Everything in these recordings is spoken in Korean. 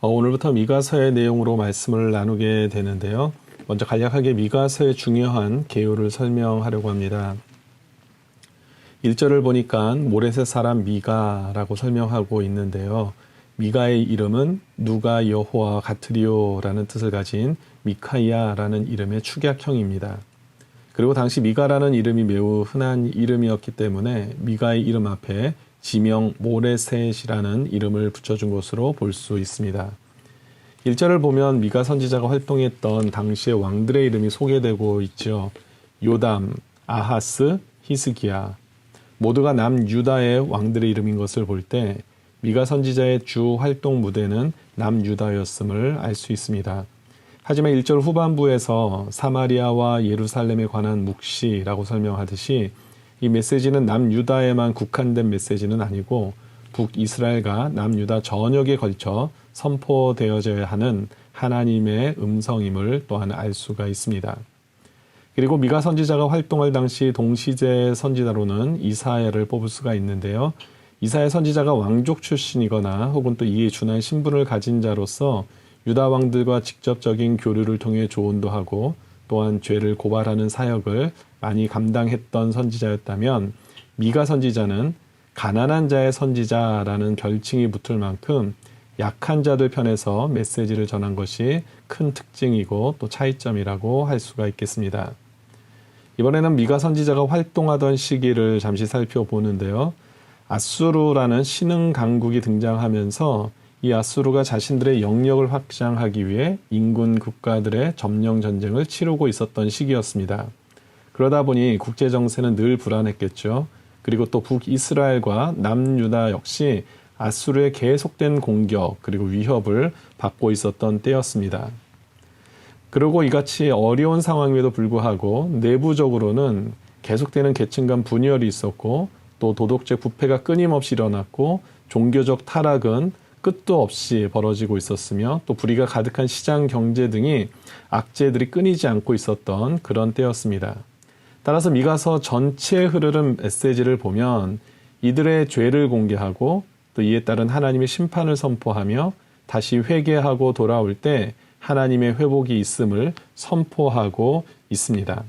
어, 오늘부터 미가서의 내용으로 말씀을 나누게 되는데요. 먼저 간략하게 미가서의 중요한 개요를 설명하려고 합니다. 1절을 보니까 모레셋 사람 미가라고 설명하고 있는데요. 미가의 이름은 누가 여호와 같으리오라는 뜻을 가진 미카이아라는 이름의 축약형입니다. 그리고 당시 미가라는 이름이 매우 흔한 이름이었기 때문에 미가의 이름 앞에 지명 모레셋이라는 이름을 붙여준 것으로 볼 수 있습니다. 1절을 보면 미가 선지자가 활동했던 당시의 왕들의 이름이 소개되고 있죠. 요담, 아하스, 히스기야. 모두가 남 유다의 왕들의 이름인 것을 볼 때 미가 선지자의 주 활동 무대는 남 유다였음을 알 수 있습니다. 하지만 1절 후반부에서 사마리아와 예루살렘에 관한 묵시라고 설명하듯이 이 메시지는 남유다에만 국한된 메시지는 아니고 북이스라엘과 남유다 전역에 걸쳐 선포되어져야 하는 하나님의 음성임을 또한 알 수가 있습니다. 그리고 미가 선지자가 활동할 당시 동시제 선지자로는 이사야를 뽑을 수가 있는데요. 이사야 선지자가 왕족 출신이거나 혹은 또 이에 준한 신분을 가진 자로서 유다 왕들과 직접적인 교류를 통해 조언도 하고 또한 죄를 고발하는 사역을 많이 감당했던 선지자였다면 미가 선지자는 가난한 자의 선지자라는 별칭이 붙을 만큼 약한 자들 편에서 메시지를 전한 것이 큰 특징이고 또 차이점이라고 할 수가 있겠습니다. 이번에는 미가 선지자가 활동하던 시기를 잠시 살펴보는데요. 아수르라는 신흥 강국이 등장하면서 이 아수르가 자신들의 영역을 확장하기 위해 인군 국가들의 점령 전쟁을 치르고 있었던 시기였습니다. 그러다 보니 국제 정세는 늘 불안했겠죠. 그리고 또 북이스라엘과 남유다 역시 아수르의 계속된 공격 그리고 위협을 받고 있었던 때였습니다. 그리고 이같이 어려운 상황임에도 불구하고 내부적으로는 계속되는 계층 간 분열이 있었고 또 도덕적 부패가 끊임없이 일어났고 종교적 타락은 끝도 없이 벌어지고 있었으며 또 불의가 가득한 시장 경제 등이 악재들이 끊이지 않고 있었던 그런 때였습니다. 따라서 미가서 전체 흐르는 메시지를 보면 이들의 죄를 공개하고 또 이에 따른 하나님의 심판을 선포하며 다시 회개하고 돌아올 때 하나님의 회복이 있음을 선포하고 있습니다.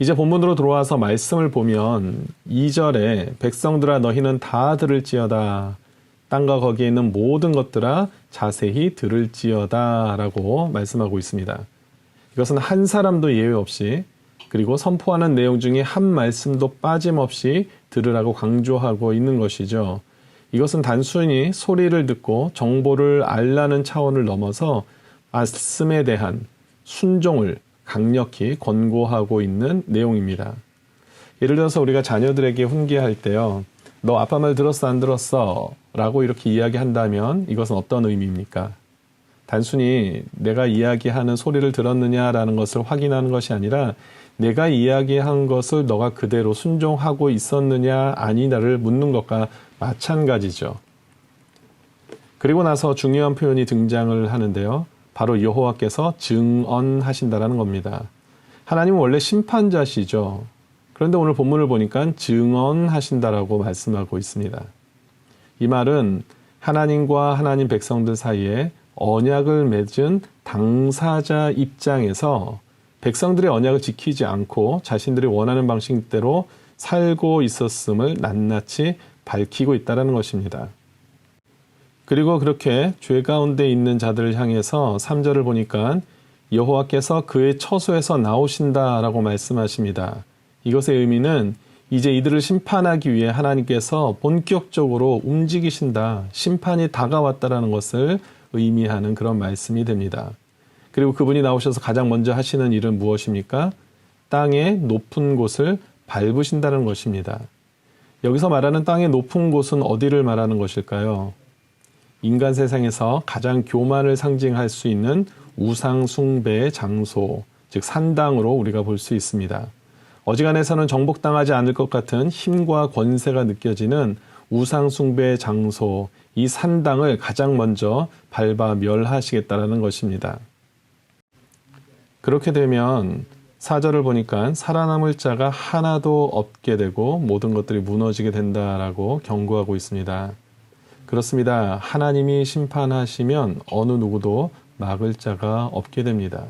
이제 본문으로 들어와서 말씀을 보면 2절에 백성들아 너희는 다 들을지어다 땅과 거기에 있는 모든 것들아 자세히 들을지어다라고 말씀하고 있습니다. 이것은 한 사람도 예외 없이 그리고 선포하는 내용 중에 한 말씀도 빠짐없이 들으라고 강조하고 있는 것이죠. 이것은 단순히 소리를 듣고 정보를 알라는 차원을 넘어서 말씀에 대한 순종을 강력히 권고하고 있는 내용입니다. 예를 들어서 우리가 자녀들에게 훈계할 때요. 너 아빠 말 들었어 안 들었어? 라고 이렇게 이야기한다면 이것은 어떤 의미입니까? 단순히 내가 이야기하는 소리를 들었느냐라는 것을 확인하는 것이 아니라 내가 이야기한 것을 너가 그대로 순종하고 있었느냐 아니냐를 묻는 것과 마찬가지죠. 그리고 나서 중요한 표현이 등장을 하는데요. 바로 여호와께서 증언하신다라는 겁니다. 하나님은 원래 심판자시죠. 그런데 오늘 본문을 보니까 증언하신다라고 말씀하고 있습니다. 이 말은 하나님과 하나님 백성들 사이에 언약을 맺은 당사자 입장에서 백성들의 언약을 지키지 않고 자신들이 원하는 방식대로 살고 있었음을 낱낱이 밝히고 있다는 것입니다. 그리고 그렇게 죄 가운데 있는 자들을 향해서 3절을 보니까 여호와께서 그의 처소에서 나오신다라고 말씀하십니다. 이것의 의미는 이제 이들을 심판하기 위해 하나님께서 본격적으로 움직이신다, 심판이 다가왔다라는 것을 의미하는 그런 말씀이 됩니다. 그리고 그분이 나오셔서 가장 먼저 하시는 일은 무엇입니까? 땅의 높은 곳을 밟으신다는 것입니다. 여기서 말하는 땅의 높은 곳은 어디를 말하는 것일까요? 인간 세상에서 가장 교만을 상징할 수 있는 우상 숭배의 장소, 즉 산당으로 우리가 볼 수 있습니다. 어지간해서는 정복당하지 않을 것 같은 힘과 권세가 느껴지는 우상 숭배의 장소, 이 산당을 가장 먼저 밟아 멸하시겠다라는 것입니다. 그렇게 되면 사절을 보니까 살아남을 자가 하나도 없게 되고 모든 것들이 무너지게 된다라고 경고하고 있습니다. 그렇습니다. 하나님이 심판하시면 어느 누구도 막을 자가 없게 됩니다.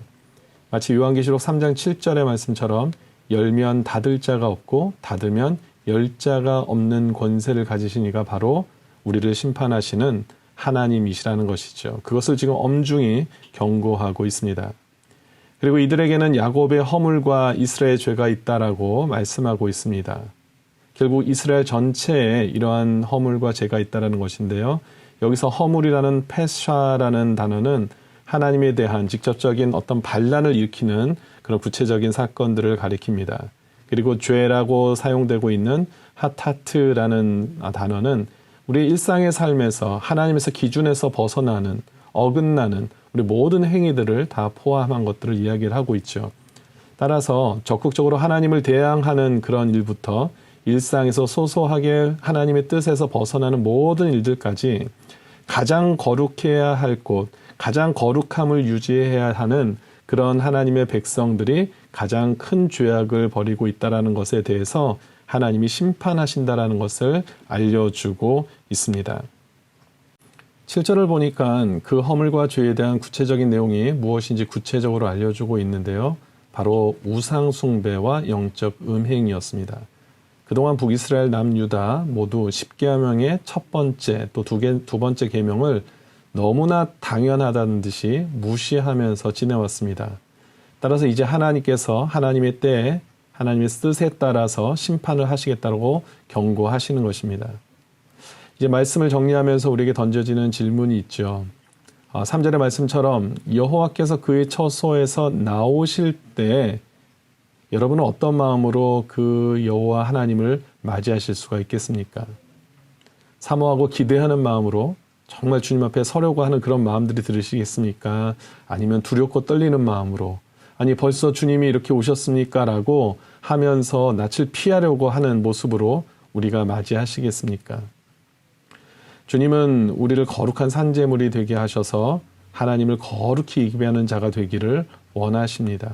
마치 요한계시록 3장 7절의 말씀처럼 열면 닫을 자가 없고 닫으면 열 자가 없는 권세를 가지신 이가 바로 우리를 심판하시는 하나님이시라는 것이죠. 그것을 지금 엄중히 경고하고 있습니다. 그리고 이들에게는 야곱의 허물과 이스라엘의 죄가 있다라고 말씀하고 있습니다. 결국 이스라엘 전체에 이러한 허물과 죄가 있다라는 것인데요. 여기서 허물이라는 패샤라는 단어는 하나님에 대한 직접적인 어떤 반란을 일으키는 그런 구체적인 사건들을 가리킵니다. 그리고 죄라고 사용되고 있는 하타트라는 단어는 우리 일상의 삶에서 하나님에서 기준에서 벗어나는 어긋나는 우리 모든 행위들을 다 포함한 것들을 이야기를 하고 있죠. 따라서 적극적으로 하나님을 대항하는 그런 일부터 일상에서 소소하게 하나님의 뜻에서 벗어나는 모든 일들까지 가장 거룩해야 할 곳, 가장 거룩함을 유지해야 하는 그런 하나님의 백성들이 가장 큰 죄악을 벌이고 있다라는 것에 대해서 하나님이 심판하신다라는 것을 알려주고 있습니다. 7절을 보니까 그 허물과 죄에 대한 구체적인 내용이 무엇인지 구체적으로 알려주고 있는데요. 바로 우상숭배와 영적 음행이었습니다. 그동안 북이스라엘 남유다 모두 10계명의 첫 번째 또 두 개, 두 번째 계명을 너무나 당연하다는 듯이 무시하면서 지내왔습니다. 따라서 이제 하나님께서 하나님의 때에 하나님의 뜻에 따라서 심판을 하시겠다고 경고하시는 것입니다. 이제 말씀을 정리하면서 우리에게 던져지는 질문이 있죠. 3절의 말씀처럼 여호와께서 그의 처소에서 나오실 때 여러분은 어떤 마음으로 그 여호와 하나님을 맞이하실 수가 있겠습니까? 사모하고 기대하는 마음으로 정말 주님 앞에 서려고 하는 그런 마음들이 들으시겠습니까? 아니면 두렵고 떨리는 마음으로 아니 벌써 주님이 이렇게 오셨습니까? 라고 하면서 낯을 피하려고 하는 모습으로 우리가 맞이하시겠습니까? 주님은 우리를 거룩한 산재물이 되게 하셔서 하나님을 거룩히 예배하는 자가 되기를 원하십니다.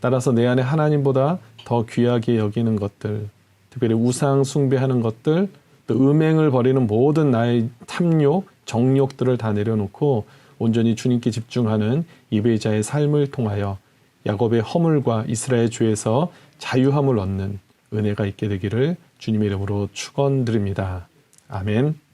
따라서 내 안에 하나님보다 더 귀하게 여기는 것들, 특별히 우상 숭배하는 것들, 또 음행을 벌이는 모든 나의 탐욕, 정욕들을 다 내려놓고 온전히 주님께 집중하는 예배자의 삶을 통하여 야곱의 허물과 이스라엘 죄에서 자유함을 얻는 은혜가 있게 되기를 주님의 이름으로 축원드립니다. 아멘.